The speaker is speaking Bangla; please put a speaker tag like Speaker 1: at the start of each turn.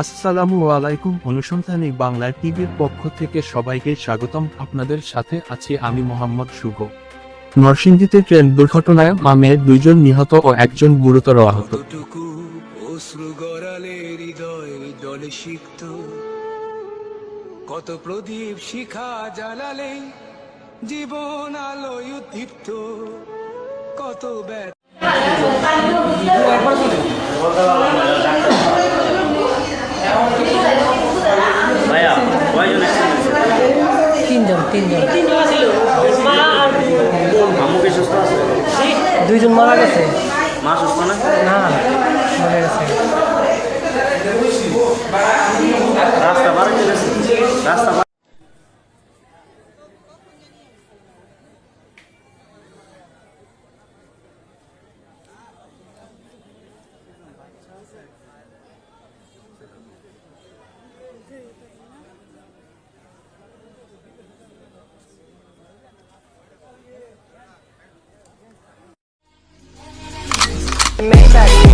Speaker 1: আসসালামু আলাইকুম, অনুসন্ধানী বাংলা টিভির পক্ষ থেকে সবাইকে স্বাগতম। আপনাদের সাথে আছি আমি মোহাম্মদ শুভ। নরসিংদীতে ট্রেন দুর্ঘটনায় মামের দুইজন নিহত ও একজন গুরুতর আহত।
Speaker 2: কত প্রদীপ শিখা জ্বালালে জীবন আলোয় উদ্দীপ্ত? কত ব্যথা
Speaker 3: তিনজন। দুইজন মারা গেছে।
Speaker 4: মা সুস্থ না?
Speaker 3: না মরে গেছে।
Speaker 4: রাস্তা বার গেছে। রাস্তা
Speaker 5: Maybach.